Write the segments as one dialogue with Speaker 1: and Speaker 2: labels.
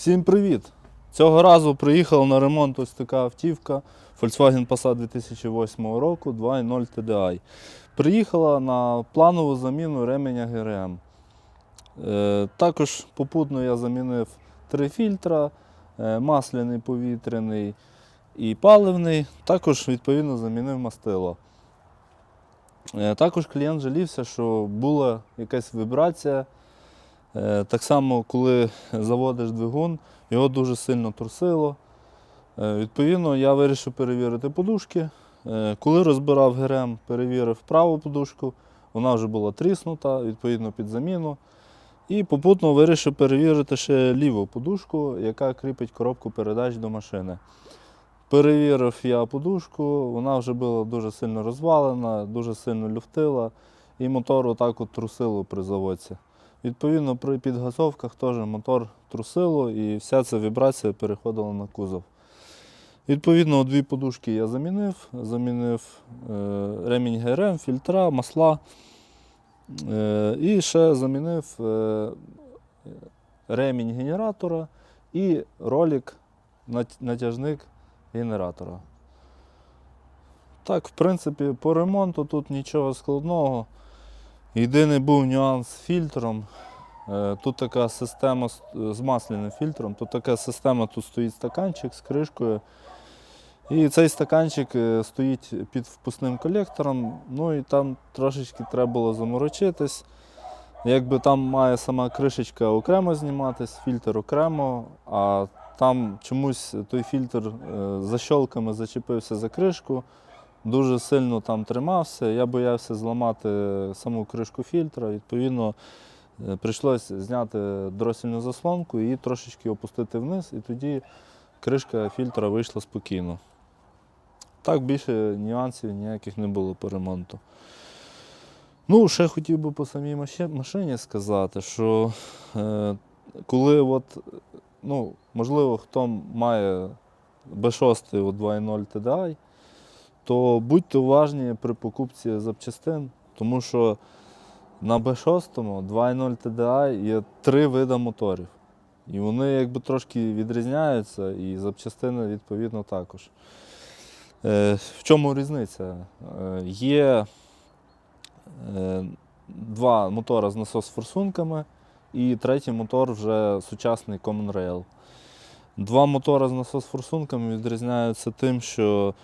Speaker 1: Всім привіт! Цього разу приїхала на ремонт ось така автівка Volkswagen Passat 2008 року 2.0 TDI. Приїхала на планову заміну ременя ГРМ. Е, також попутно я замінив три фільтра, е, масляний повітряний і паливний. Також відповідно замінив мастило. Е, також клієнт жалівся, що була якась вібрація. Е, Так само, коли заводиш двигун, його дуже сильно трусило. Е, Відповідно, я вирішив перевірити подушки. Е, Коли розбирав ГРМ, перевірив праву подушку, вона вже була тріснута, відповідно під заміну. І попутно вирішив перевірити ще ліву подушку, яка кріпить коробку передач до машини. Перевірив я подушку, вона вже була дуже сильно розвалена, дуже сильно люфтила, і мотор отак от трусило при заводці. Відповідно, при підгазовках теж мотор трусило і вся ця вібрація переходила на кузов. Відповідно, дві подушки я замінив. Замінив е, ремінь ГРМ, фільтра, масла. Е, і ще замінив е, ремінь генератора і ролик, натяжник генератора. Так, в принципі, по ремонту тут нічого складного. Єдиний був нюанс з фільтром. Е, Тут така система з- масляним фільтром. Тут така система, тут стоїть стаканчик з кришкою. І цей стаканчик е, стоїть під впускним колектором. Ну і там трошечки треба було заморочитись. Якби там має сама кришечка окремо зніматись, фільтр окремо, а там чомусь той фільтр е, защолками зачепився за кришку, дуже сильно там тримався. Я боявся зламати саму кришку фільтра. Відповідно, е, прийшлося зняти дросільну заслонку і трошечки опустити вниз, і тоді кришка фільтра вийшла спокійно. Так більше нюансів ніяких не було по ремонту. Ну, ще хотів би по самій машині сказати, що е, коли от, ну, можливо, хто має B6 у 2.0 TDI, то будьте уважні при покупці запчастин, тому що на B6 2.0 TDI є три види моторів. І вони якби трошки відрізняються, і запчастини відповідно також. Е, в чому різниця? Е, є е, два мотора з насос-форсунками і третій мотор вже сучасний Common Rail. Два мотора з насос-форсунками відрізняються тим, що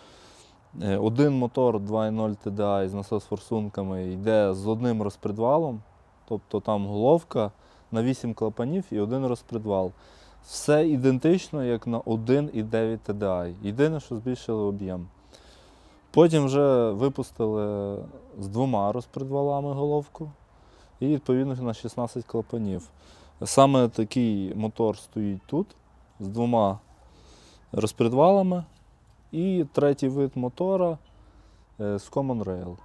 Speaker 1: один мотор 2.0 TDI з насос-форсунками йде з одним розпредвалом, тобто там головка на 8 клапанів і один розпредвал. Все ідентично, як на 1,9 TDI. Єдине, що збільшили об'єм. Потім вже випустили з двома розпредвалами головку і відповідно на 16 клапанів. Саме такий мотор стоїть тут з двома розпредвалами. І третій вид мотора е, з Common Rail.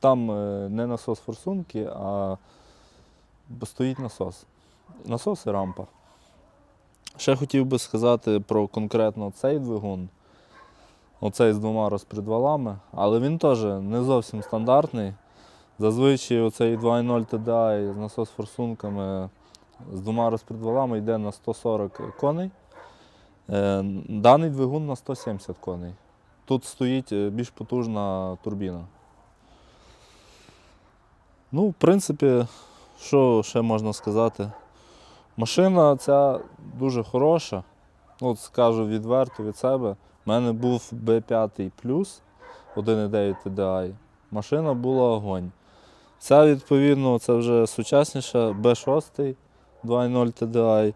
Speaker 1: Там е, не насос форсунки, а стоїть насос. Насос і рампа. Ще хотів би сказати про конкретно цей двигун. Оцей з двома розпредвалами, але він теж не зовсім стандартний. Зазвичай оцей 2.0 TDI з насос форсунками з двома розпредвалами йде на 140 коней. Е, Даний двигун на 170 коней. Тут стоїть е, більш потужна турбіна. Ну, в принципі, що ще можна сказати? Машина ця дуже хороша. От скажу відверто від себе. У мене був B5 плюс 1.9 TDI. Машина була огонь. Ця, відповідно, це вже сучасніша B6 2.0 TDI.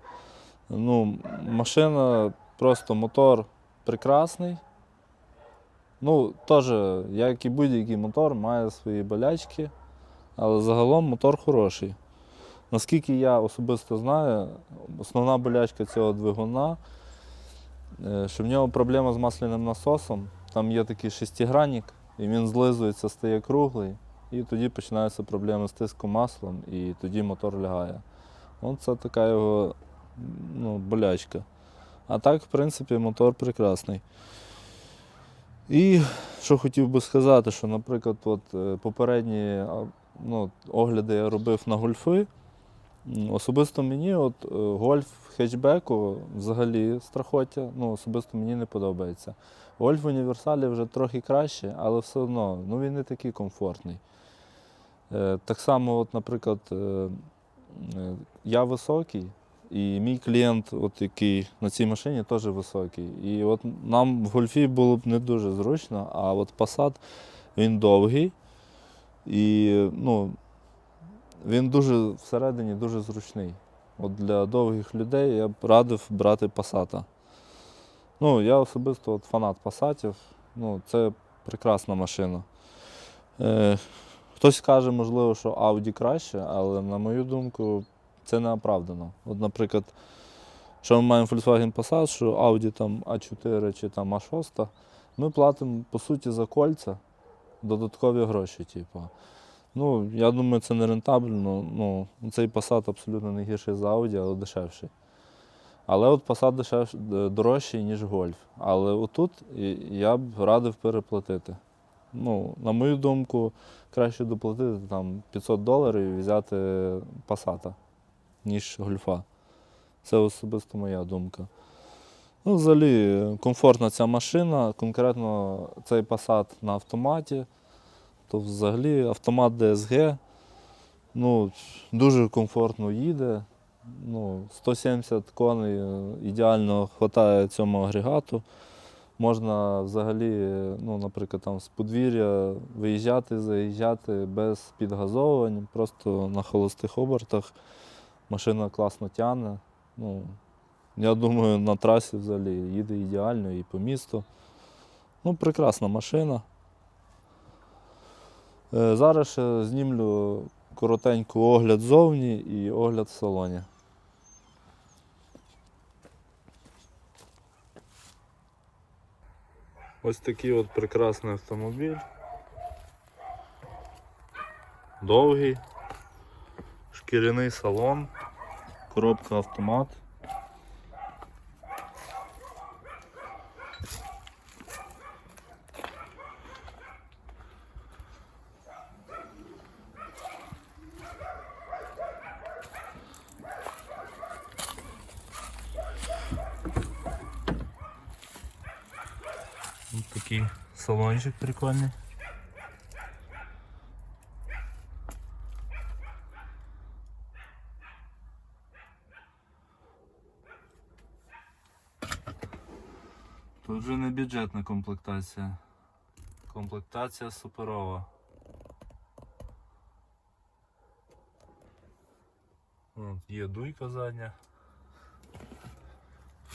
Speaker 1: Ну, машина, просто мотор прекрасний. Ну, теж, як і будь-який мотор, має свої болячки, але загалом мотор хороший. Наскільки я особисто знаю, основна болячка цього двигуна, е, що в нього проблема з масляним насосом. Там є такий шестигранник, і він злизується, стає круглий, і тоді починаються проблеми з тиском маслом, і тоді мотор лягає. От це така його ну, болячка. А так, в принципі, мотор прекрасний. І що хотів би сказати, що, наприклад, от, е, попередні ну, огляди я робив на гольфи. Особисто мені, от е, гольф хетчбеку взагалі страхоття, ну, особисто мені не подобається. Гольф в універсалі вже трохи краще, але все одно ну, він не такий комфортний. Е, так само, от, наприклад, я високий, і мій клієнт, от, який на цій машині, теж високий. І от нам в гольфі було б не дуже зручно, а от Passat він довгий. І ну, він дуже всередині дуже зручний. От для довгих людей я б радив брати Passat. Ну, я особисто от фанат Passatів. Ну, це прекрасна машина. Е, хтось каже, можливо, що Audi краще, але на мою думку, це не оправдано. От, наприклад, що ми маємо Volkswagen Passat, що Audi там A4 чи там A6, ми платимо по суті за кольця додаткові гроші. Типу. Ну, я думаю, це не рентабельно. Ну, цей Passat абсолютно не гірший за Audi, але дешевший. Але от Passat дешев, д- дорожчий, ніж Golf. Але отут я б радив переплатити. Ну, на мою думку, краще доплатити там 500 доларів і взяти Passat, ніж гольфа. Це особисто моя думка. Ну, взагалі, комфортна ця машина, конкретно цей Passat на автоматі. То взагалі автомат DSG ну, дуже комфортно їде. Ну, 170 коней е, ідеально вистачає цьому агрегату. Можна взагалі, ну, наприклад, там з подвір'я виїжджати, заїжджати без підгазовувань, просто на холостих обертах. Машина класно тягне. Ну, я думаю, на трасі взагалі їде ідеально і по місту. Ну, прекрасна машина. Е, Зараз знімлю коротенько огляд зовні і огляд в салоні. Ось такий от прекрасний автомобіль. Довгий, шкіряний салон, коробка автомат. Ось такий салончик прикольний. Бюджетна комплектація. Комплектація суперова. От, є дуйка задня.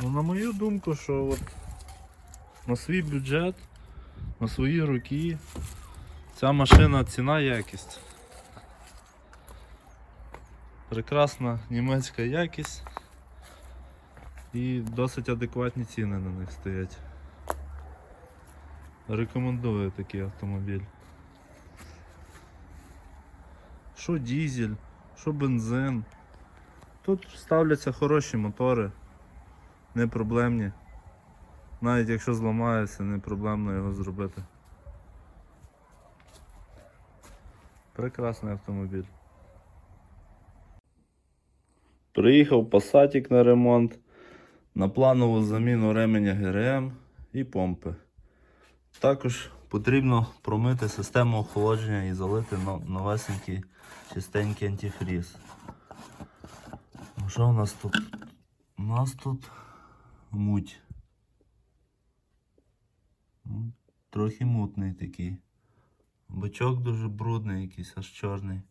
Speaker 1: Ну, на мою думку, що от на свій бюджет, на свої роки. Ця машина ціна якість. Прекрасна німецька якість і досить адекватні ціни на них стоять. Рекомендую такий автомобіль. Що дізель, що бензин. Тут ставляться хороші мотори, не проблемні. Навіть якщо зламається, не проблемно його зробити. Прекрасний автомобіль. Приїхав пасатік на ремонт, на планову заміну ременя ГРМ і помпи. Також потрібно промити систему охолодження і залити но- новесенький чистенький антифріз. Ну, Що у нас тут? У нас тут муть. Ну, Трохи мутний такий. Бачок дуже брудний, якийсь аж чорний.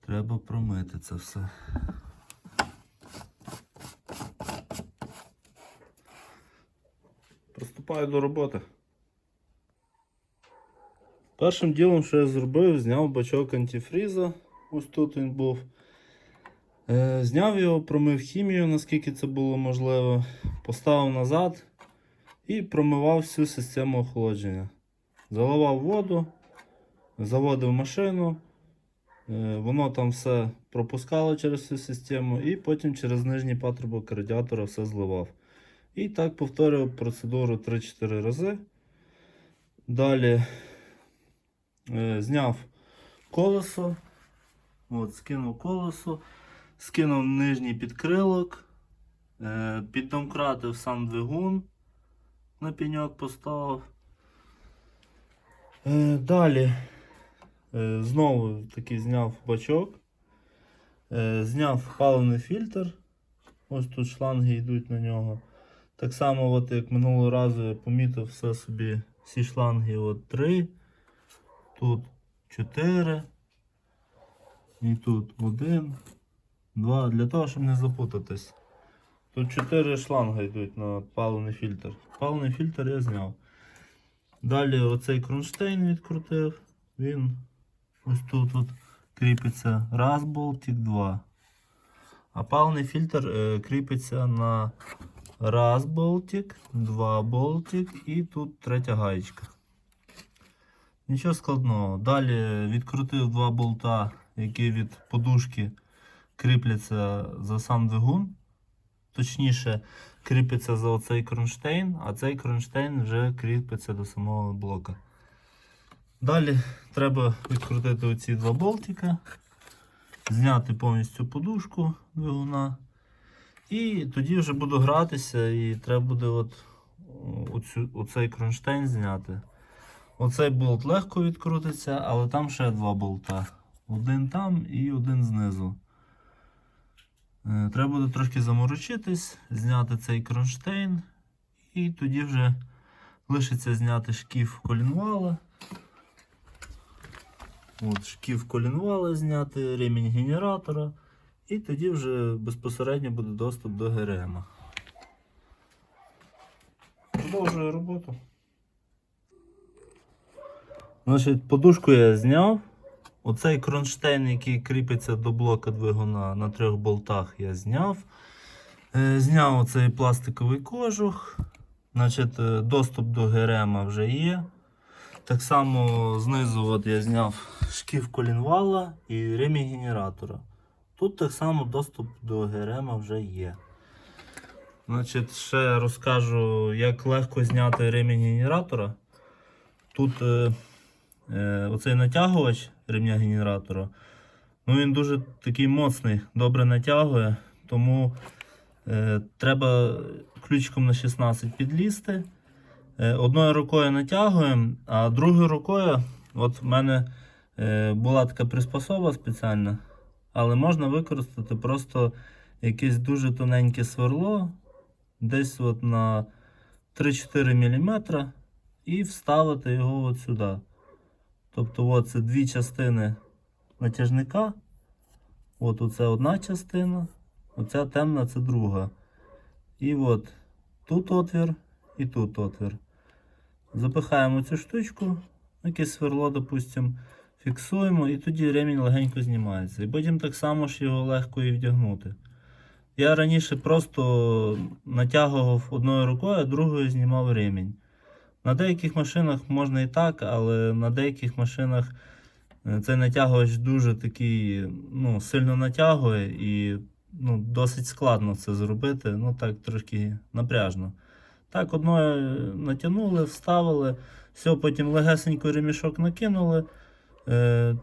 Speaker 1: Треба промити це все. Приступаю до роботи. Першим ділом, що я зробив, зняв бачок антифріза. Ось тут він був. Е, зняв його, промив хімію, наскільки це було можливо. Поставив назад і промивав всю систему охолодження. Заливав воду, заводив машину, е, воно там все пропускало через всю систему, і потім через нижній патрубок радіатора все зливав. І так повторював процедуру 3-4 рази. Далі е, зняв колесо, От, скинув колесо, скинув нижній підкрилок, е, піддомкратив сам двигун, на пеньок поставив. Е, далі е, знову таки зняв бачок, зняв паливний фільтр. Ось тут шланги йдуть на нього. Так само, от як минулого разу я помітив все собі, всі шланги от 3, тут 4, і тут 1, 2, для того, щоб не запутатись. Тут 4 шланги йдуть на паливний фільтр. Паливний фільтр я зняв. Далі оцей кронштейн відкрутив. Він ось тут от кріпиться. Раз болтик, два. А паливний фільтр е, кріпиться на раз болтик, два болтик і тут третя гаєчка. Нічого складного. Далі відкрутив два болта, які від подушки кріпляться за сам двигун. Точніше, кріпиться за оцей кронштейн, а цей кронштейн вже кріпиться до самого блока. Далі треба відкрутити оці два болтика, зняти повністю подушку двигуна. І тоді вже буду гратися і треба буде от, оцю, оцей кронштейн зняти. Оцей болт легко відкрутиться, але там ще два болта. Один там і один знизу. Е, Треба буде трошки заморочитись, зняти цей кронштейн, і тоді вже лишиться зняти шкіф колінвала. От, шкіф колінвала зняти, ремінь генератора, і тоді вже безпосередньо буде доступ до ГРМ. Продовжую роботу. Значить, подушку я зняв. Оцей кронштейн, який кріпиться до блока двигуна на трьох болтах, я зняв. Е, Зняв оцей пластиковий кожух. Значить, е, доступ до ГРМ вже є. Так само знизу от я зняв шкіф колінвала і ремінь генератора. Тут так само доступ до ГРМ вже є. Значить, ще розкажу, як легко зняти ремінь генератора. Тут е, е, оцей натягувач ремня генератора. Ну, він дуже такий моцний, добре натягує, тому е, треба ключиком на 16 підлізти. Е, одною рукою натягуємо, а другою рукою, от в мене е, була така приспособа спеціальна, але можна використати просто якесь дуже тоненьке сверло, десь от на 3-4 мм, і вставити його от сюди. Тобто, от це дві частини натяжника. От оце одна частина, оця темна це друга. І от тут отвір і тут отвір. Запихаємо цю штучку, якесь сверло, допустимо, фіксуємо, і тоді ремінь легенько знімається. І потім так само ж його легко і вдягнути. Я раніше просто натягував одною рукою, а другою знімав ремінь. На деяких машинах можна і так, але на деяких машинах е, цей натягувач дуже такий ну, сильно натягує і ну, досить складно це зробити. Ну так трошки напряжно. Так, одною натягнули, вставили, все, потім легесенько ремішок накинули, е,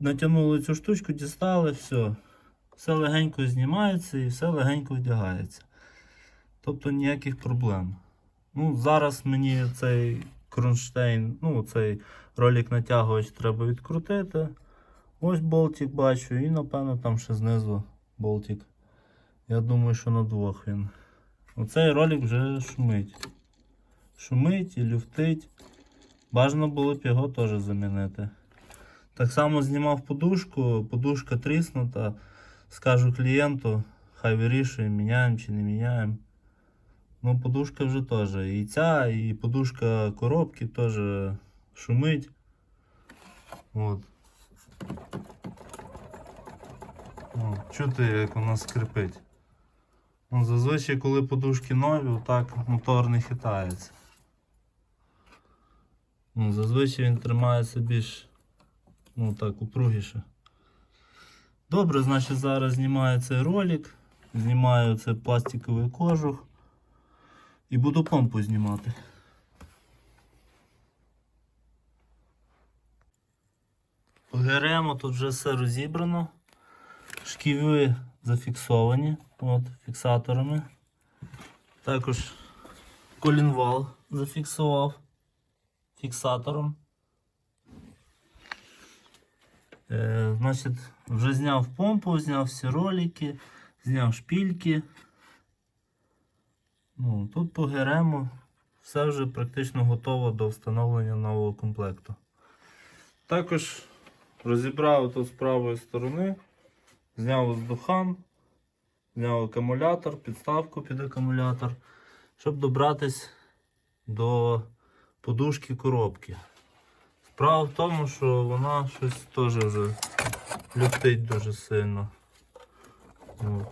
Speaker 1: натягнули цю штучку, дістали, все. Все легенько знімається і все легенько вдягається. Тобто ніяких проблем. Ну, зараз мені цей кронштейн, ну, цей ролик натягувач треба відкрутити. Ось болтик бачу, і напевно там ще знизу болтик. Я думаю, що на двох він. Оцей ролик вже шумить. Шумить і люфтить. Бажано було б його теж замінити. Так само знімав подушку, подушка тріснута. Скажу клієнту, хай вирішує, міняємо чи не міняємо. Ну, подушка вже теж. І ця, і подушка коробки теж шумить. От. О, чути, як вона скрипить. Ну, зазвичай, коли подушки нові, так мотор не хитається. Ну, зазвичай він тримається більш ну, так, упругіше. Добре, значить зараз знімаю цей ролик, знімаю цей пластиковий кожух і буду помпу знімати. По тут вже все розібрано. Шківи зафіксовані от, фіксаторами. Також колінвал зафіксував фіксатором. Е, вже зняв помпу, зняв всі ролики, зняв шпільки. Ну, тут по ГРМу все вже практично готово до встановлення нового комплекту. Також розібрав тут з правої сторони, зняв воздухан, зняв акумулятор, підставку під акумулятор, щоб добратись до подушки коробки. Справа в тому, що вона щось теж вже люфтить дуже сильно. От.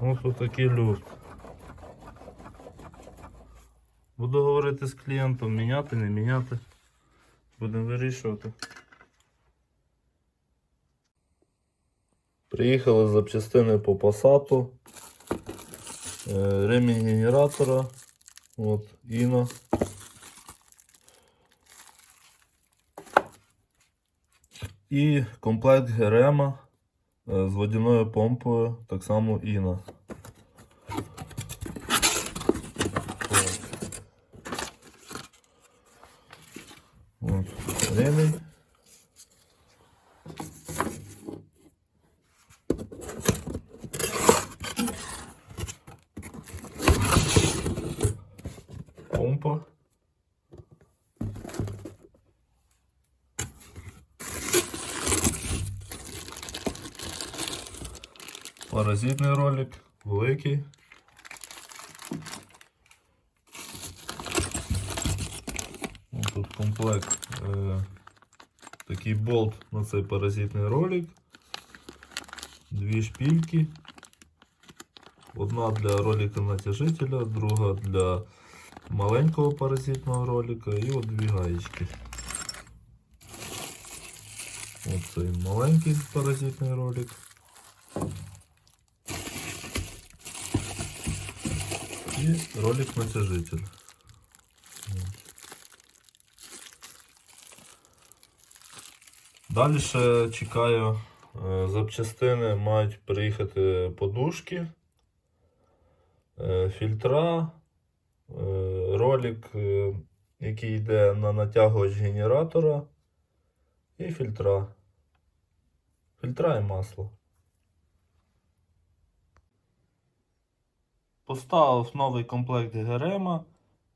Speaker 1: Ось отакий люфт. Буду говорити з клієнтом, міняти, не міняти. Будемо вирішувати. Приїхали з запчастини по пасату. Е, Ремінь генератора. От, Іно. І комплект ГРМа е, з водяною помпою, так само Іна. От, ремінь. Помпа. Паразитний ролик, великий. Ось Тут комплект. Е, такий болт на цей паразитний ролик. Дві шпільки. Одна для ролика натяжителя, друга для маленького паразитного ролика і от дві гаєчки. Оцей маленький паразитний ролик. І ролик натяжитель. Далі ще чекаю е, запчастини, мають приїхати подушки, е, фільтра, е, ролик, який йде на натягувач генератора, і фільтра. Фільтра і масло. Поставив новий комплект ГРМ,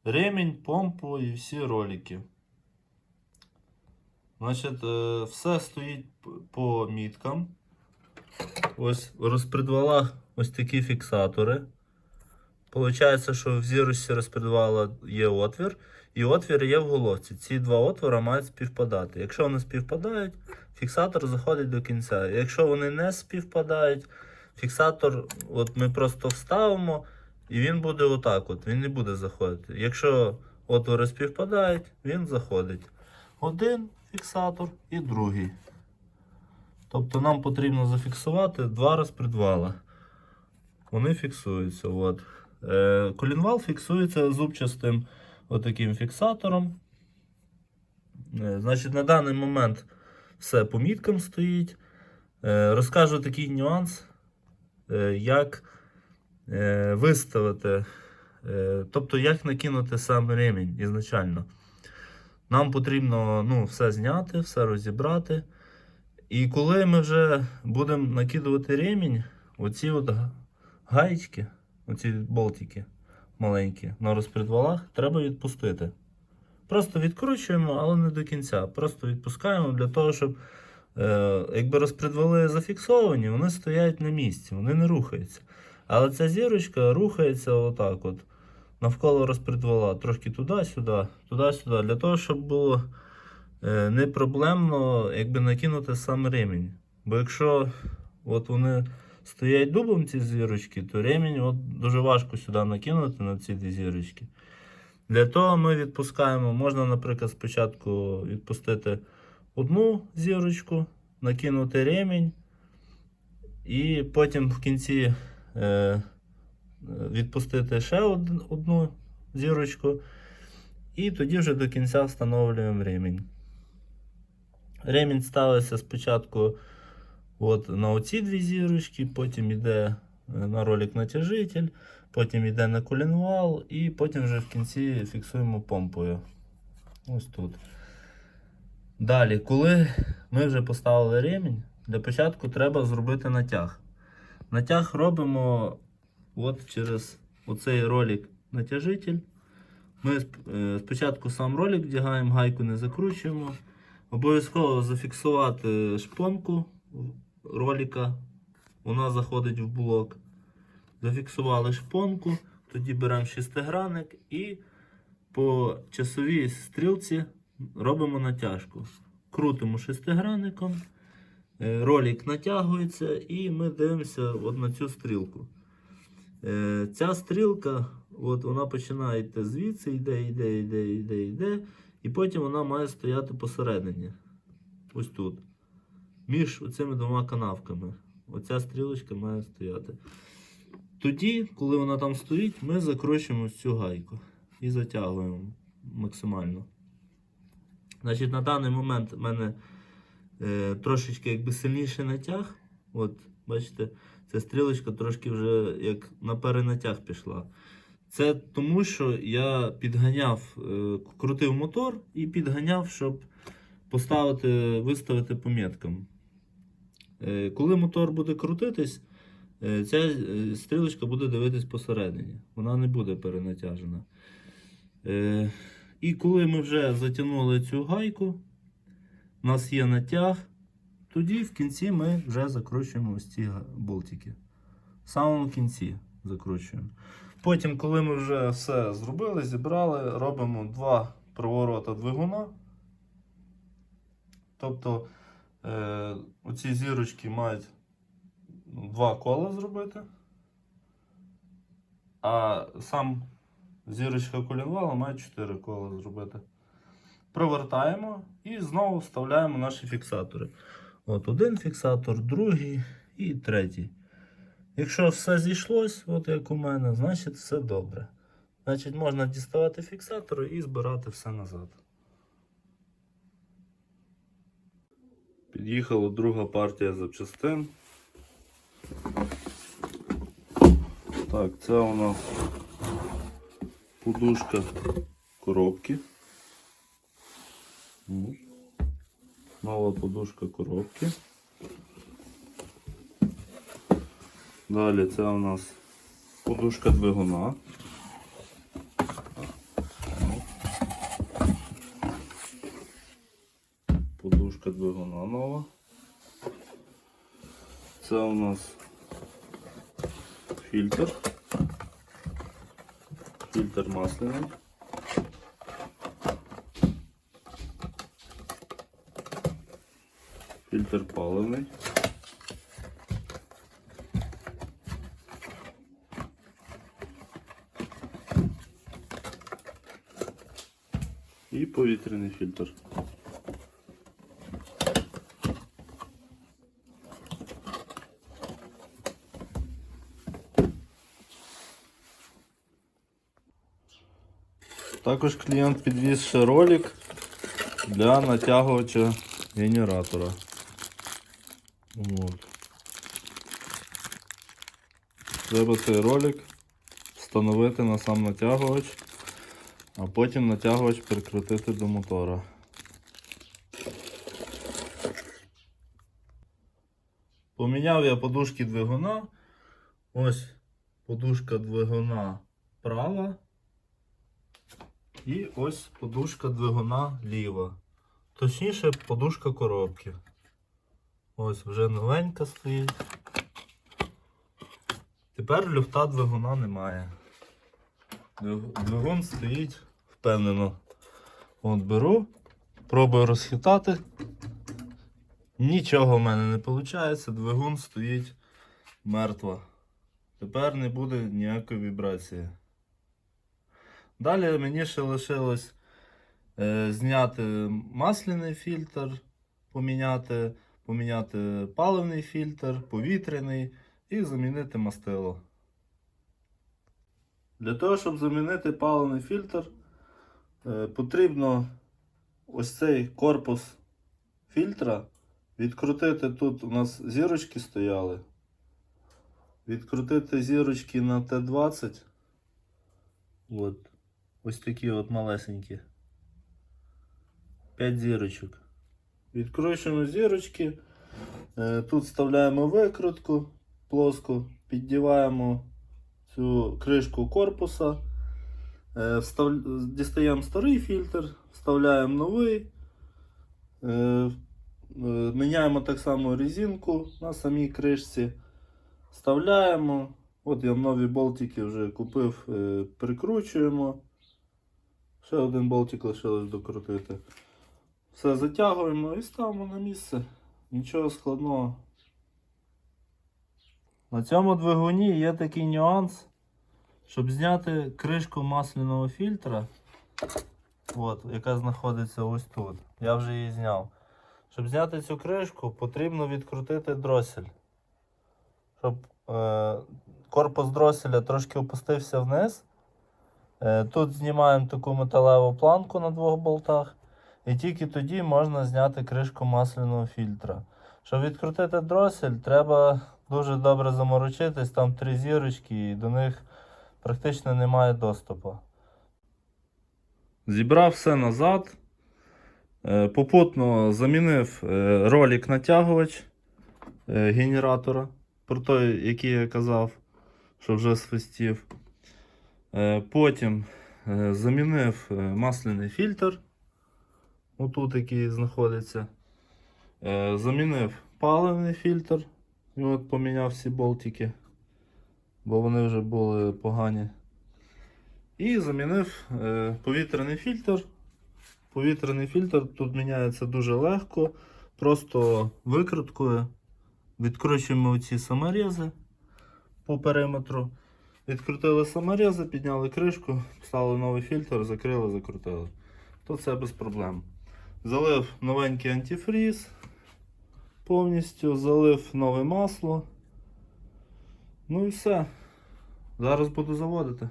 Speaker 1: ремінь, помпу і всі ролики. Значить, е, все стоїть по міткам. Ось в розпредвалах ось такі фіксатори. Получається, що в зірочці розпредвала є отвір, і отвір є в головці. Ці два отвори мають співпадати. Якщо вони співпадають, фіксатор заходить до кінця. Якщо вони не співпадають, фіксатор от ми просто вставимо, і він буде отак. от, Він не буде заходити. Якщо отвори співпадають, він заходить. Один фіксатор і другий. Тобто нам потрібно зафіксувати два розпредвала. Вони фіксуються. От. Е, колінвал фіксується зубчастим отаким фіксатором. Е, значить, на даний момент все по міткам стоїть. Е, розкажу такий нюанс, е, як виставити, е, тобто як накинути сам ремінь ізначально. Нам потрібно ну, все зняти, все розібрати. І коли ми вже будемо накидувати ремінь, оці от гаєчки, оці болтики маленькі на розпредвалах, треба відпустити. Просто відкручуємо, але не до кінця. Просто відпускаємо для того, щоб е, якби розпредвали зафіксовані, вони стоять на місці, вони не рухаються. Але ця зірочка рухається отак от навколо розпредвала, трошки туди-сюди, туди-сюди, для того, щоб було е, не проблемно якби накинути сам ремінь. Бо якщо от вони стоять дубом ці зірочки, то ремінь от дуже важко сюди накинути на ці зірочки. Для того ми відпускаємо, можна, наприклад, спочатку відпустити одну зірочку, накинути ремінь, і потім в кінці відпустити ще одну зірочку, і тоді вже до кінця встановлюємо ремінь. Ремінь ставиться спочатку от на оці дві зірочки, потім йде е, на ролик натяжитель, потім йде на колінвал і потім вже в кінці фіксуємо помпою. Ось тут. Далі, коли ми вже поставили ремінь, для початку треба зробити натяг. Натяг робимо от через оцей ролик натяжитель. Ми е, спочатку сам ролик вдягаємо, гайку не закручуємо. Обов'язково зафіксувати шпонку ролика. Вона заходить в блок. Зафіксували шпонку, тоді беремо шестигранник і по часовій стрілці робимо натяжку. Крутимо шестигранником, ролик натягується і ми дивимося от на цю стрілку. Е, Ця стрілка, от вона починає звідси, йде, йде, йде, йде, йде, і потім вона має стояти посередині. Ось тут. Між цими двома канавками. Оця стрілочка має стояти. Тоді, коли вона там стоїть, ми закручуємо цю гайку і затягуємо максимально. Значить, на даний момент в мене е, трошечки якби сильніший натяг. От, бачите, ця стрілочка трошки вже як на перенатяг пішла. Це тому, що я підганяв, е, крутив мотор і підганяв, щоб поставити, виставити по меткам. Е, коли мотор буде крутитись, ця стрілочка буде дивитись посередині. Вона не буде перенатяжена. І коли ми вже затягнули цю гайку, у нас є натяг, тоді в кінці ми вже закручуємо ось ці болтики. В самому кінці закручуємо. Потім, коли ми вже все зробили, зібрали, робимо два проворота двигуна. Тобто е, оці зірочки мають ну, два кола зробити. А сам зірочка колінвала має 4 кола зробити. Провертаємо і знову вставляємо наші фіксатори. От один фіксатор, другий і третій. Якщо все зійшлось, от як у мене, значить все добре. Значить, можна діставати фіксатори і збирати все назад. Під'їхала друга партія запчастин. Так, це у нас подушка коробки. Нова подушка коробки. Далі це у нас подушка двигуна. Подушка двигуна нова. Це у нас фільтр. Фільтр масляний. Фільтр паливний. І повітряний фільтр. Також клієнт підвіз ще ролик для натягувача генератора. От. Треба цей ролик встановити на сам натягувач, а потім натягувач прикрутити до мотора. Поміняв я подушки двигуна. Ось подушка двигуна права. І ось подушка двигуна ліва. Точніше, подушка коробки. Ось вже новенька стоїть. Тепер люфта двигуна немає. Двигун стоїть впевнено. От беру, пробую розхитати. Нічого в мене не виходить, двигун стоїть мертво. Тепер не буде ніякої вібрації. Далі мені ще лишилось е, зняти масляний фільтр, поміняти, поміняти паливний фільтр, повітряний і замінити мастило. Для того, щоб замінити паливний фільтр, е, потрібно ось цей корпус фільтра, відкрутити тут у нас зірочки стояли. Відкрутити зірочки на Т20. От. Ось такі от малесенькі. 5 зірочок. Відкручуємо зірочки. Е, Тут вставляємо викрутку плоску, піддіваємо цю кришку корпуса. Е, встав... Дістаємо старий фільтр, вставляємо новий. Е, е, Міняємо так само резинку на самій кришці. Вставляємо. От я нові болтики вже купив, прикручуємо. Ще один болтик лишилось докрутити. Все затягуємо і ставимо на місце. Нічого складного. На цьому двигуні є такий нюанс, щоб зняти кришку масляного фільтра, от, яка знаходиться ось тут. Я вже її зняв. Щоб зняти цю кришку, потрібно відкрутити дросель. Щоб е, корпус дроселя трошки опустився вниз. Е, тут знімаємо таку металеву планку на двох болтах. І тільки тоді можна зняти кришку масляного фільтра. Щоб відкрутити дросель, треба дуже добре заморочитись, там три зірочки і до них практично немає доступу. Зібрав все назад. Е, Попутно замінив е, ролик натягувач е, генератора, про той, який я казав, що вже свистів. Потім замінив масляний фільтр. Отут, який знаходиться. Замінив паливний фільтр. І от поміняв всі болтики, бо вони вже були погані. І замінив е, повітряний фільтр. Повітряний фільтр тут міняється дуже легко. Просто викруткою. Відкручуємо ці саморези по периметру. Відкрутили саморези, підняли кришку, вставили новий фільтр, закрили, закрутили. То це без проблем. Залив новенький антифріз повністю, залив нове масло. Ну і все. Зараз буду заводити.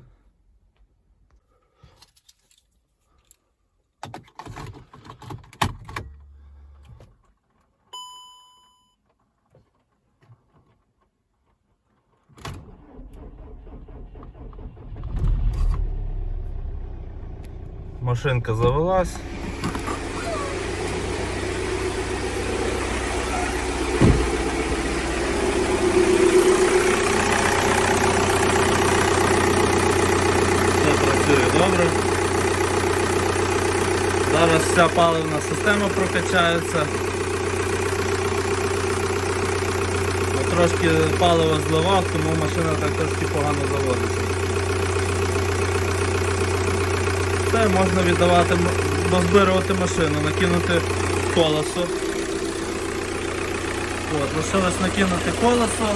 Speaker 1: Машинка завелась. Все працює добре. Зараз вся паливна система прокачається. Трошки палива зливав, тому машина так трошки погано заводиться. Все, можна віддавати, дозбирувати машину, накинути колесо. От, лишилось накинути колесо,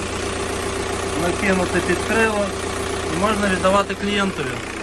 Speaker 1: накинути під крило і можна віддавати клієнтові.